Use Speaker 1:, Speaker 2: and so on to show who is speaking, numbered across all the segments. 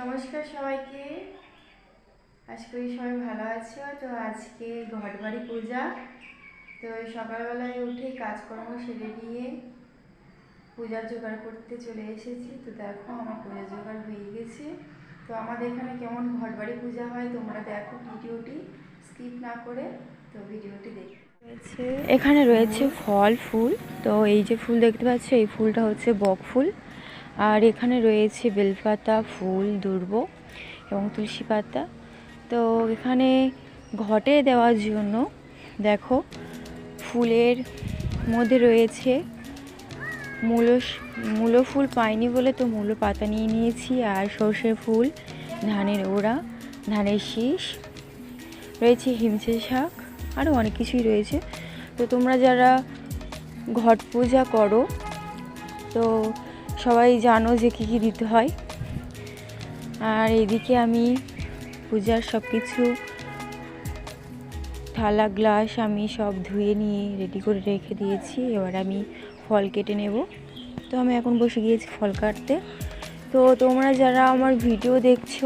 Speaker 1: নমস্কার সবাইকে। আশা করি সবাই ভালো আছো। তো আজকে ঘটবাড়ি পূজা। তো সকালবেলায় উঠে কাজকর্ম সেরে নিয়ে পূজার জোগাড় করতে চলে এসেছি। তো দেখো আমার পূজার জোগাড় হয়ে গেছে। তো আমাদের এখানে কেমন ঘটবাড়ি পূজা হয় তোমরা দেখো ভিডিওটি। স্কিপ না করে তো ভিডিওটি দেখো এখানে রয়েছে ফল, ফুল। তো এই যে ফুল দেখতে পাচ্ছ, এই ফুলটা হচ্ছে বক ফুল। আর এখানে রয়েছে বেলপাতা, ফুল, দুর্ব এবং তুলসী পাতা। তো এখানে ঘটে দেওয়ার জন্য দেখো ফুলের মধ্যে রয়েছে মূলো মূলো ফুল পাইনি বলে তো মূলো পাতা নিয়ে নিয়েছি আর সর্ষে ফুল, ধানের ওড়া, ধানের শীষ, রয়েছে হিমচে শাক আরও অনেক কিছুই রয়েছে। তো তোমরা যারা ঘট পূজা করো, তো সবাই জানো যে কী কী দিতে হয়। আর এদিকে আমি পূজার সব কিছু থালা, গ্লাস আমি সব ধুয়ে নিয়ে রেডি করে রেখে দিয়েছি। এবার আমি ফল কেটে নেব। তো আমি এখন বসে গিয়েছি ফল কাটতে। তো তোমরা যারা আমার ভিডিও দেখছ,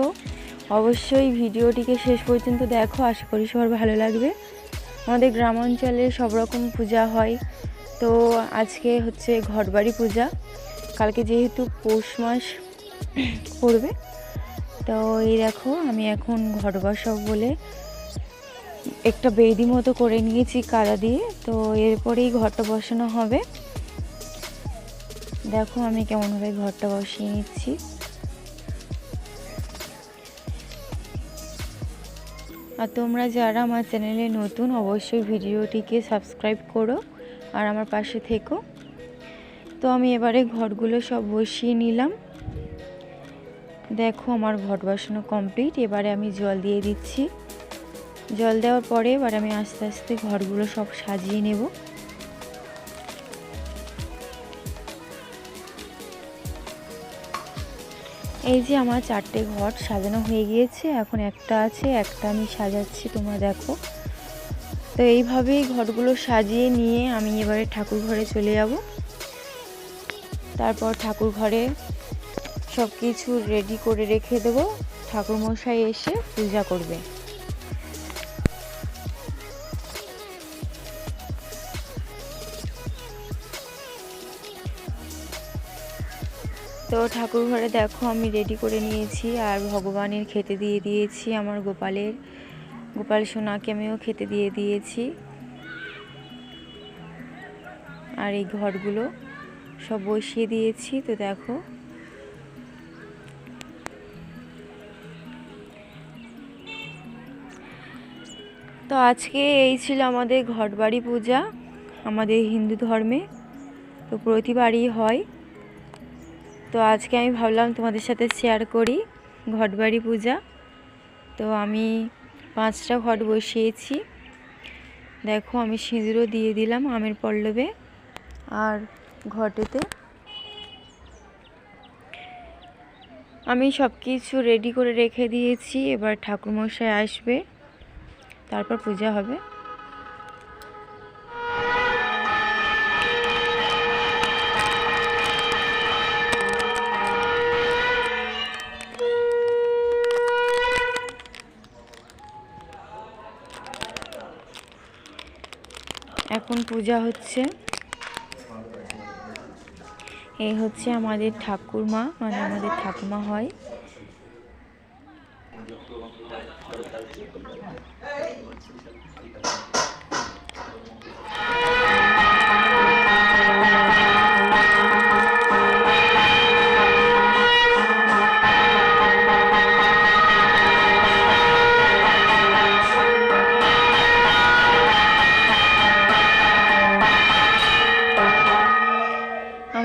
Speaker 1: অবশ্যই ভিডিওটিকে শেষ পর্যন্ত দেখো। আশা করি সবার ভালো লাগবে। আমাদের গ্রাম অঞ্চলে সব রকম পূজা হয়। তো আজকে হচ্ছে ঘরবাড়ি পূজা। কালকে যেহেতু পৌষ মাস পড়বে, তো এই দেখো আমি এখন ঘর বসাবো বলে একটা বেদি মতো করে নিয়েছি কাদা দিয়ে, তো এরপরেই ঘরটা বসানো হবে। দেখো আমি কেমনভাবে ঘরটা বসিয়ে নিচ্ছি। আর তোমরা যারা আমার চ্যানেলে নতুন, অবশ্যই ভিডিওটিকে সাবস্ক্রাইব করো আর আমার পাশে থেকো। তো আমি এবারে ঘরগুলো সব বসিয়ে নিলাম। দেখো আমার ঘট বসানো কমপ্লিট এবারে আমি জল দিয়ে দিচ্ছি। জল দেওয়ার পরে এবার আমি আস্তে আস্তে ঘরগুলো সব সাজিয়ে নেব। এই যে আমার চারটে ঘট সাজানো হয়ে গিয়েছে, এখন একটা আছে, একটা আমি সাজাচ্ছি, তোমরা দেখো। তো এইভাবেই ঘরগুলো সাজিয়ে নিয়ে আমি এবারে ঠাকুর ঘরে চলে যাব। তারপর ঠাকুর ঘরে সব কিছু রেডি করে রেখে দেবো। ঠাকুরমশাই এসে পূজা করবে। তো ঠাকুর ঘরে দেখো, আমি রেডি করে নিয়েছি আর ভগবানের খেতে দিয়ে দিয়েছি আমার গোপালের। গোপাল সোনাকে আমিও খেতে দিয়ে দিয়েছি। আর এই ঘরগুলো সব বসিয়ে দিয়েছি, তো দেখো। তো আজকে এই ছিল আমাদের ঘটবাড়ি পূজা, আমাদের হিন্দু ধর্মে। তো প্রতিবারই হয়। তো আজকে আমি ভাবলাম তোমাদের সাথে শেয়ার করি ঘটবাড়ি পূজা। তো আমি পাঁচটা ঘট বসিয়েছি। দেখো আমি সিঁদুরও দিয়ে দিলাম আমের পল্লবে। আর ঘটেতে আমি সব কিছু রেডি করে রেখে দিয়েছি, এবার ঠাকুরমশাই আসবে, তারপর পূজা হবে। এখন পূজা হচ্ছে। এই হচ্ছে আমাদের ঠাকুরমা মানে আমাদের ঠাকুমা হয়।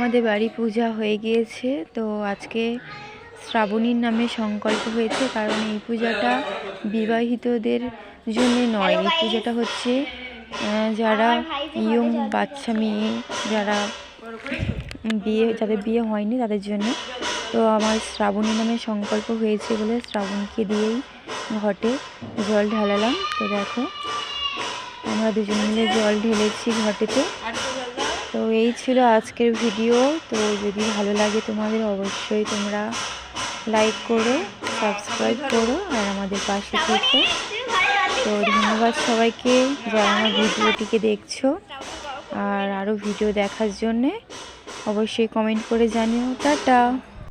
Speaker 1: আমাদের বাড়ি পূজা হয়ে গিয়েছে, তো আজকে শ্রাবণীর নামে সংকল্প হয়েছে, কারণ এই পূজাটা বিবাহিতদের জন্য নয়। এই পূজাটা হচ্ছে যারা ইয়ং বাচ্চা মেয়ে, যারা বিয়ে, যাদের বিয়ে হয়নি তাদের জন্য। তো আমার শ্রাবণী নামে সংকল্প হয়েছে বলে শ্রাবণকে দিয়েই ঘটে জল ঢালালাম। তো দেখো, আমরা দুজন মিলে জল ঢেলেছি ঘটেতে। তো এই ছিল আজকের ভিডিও। তো যদি ভালো লাগে তোমাদের, অবশ্যই তোমরা লাইক করো সাবস্ক্রাইব করো আর আমাদের পাশে থেকো। তো ধন্যবাদ সবাইকে যারা আমার ভিডিওটিকে দেখছ আর আরও ভিডিও দেখার জন্যে। অবশ্যই কমেন্ট করে জানিও। টাটা!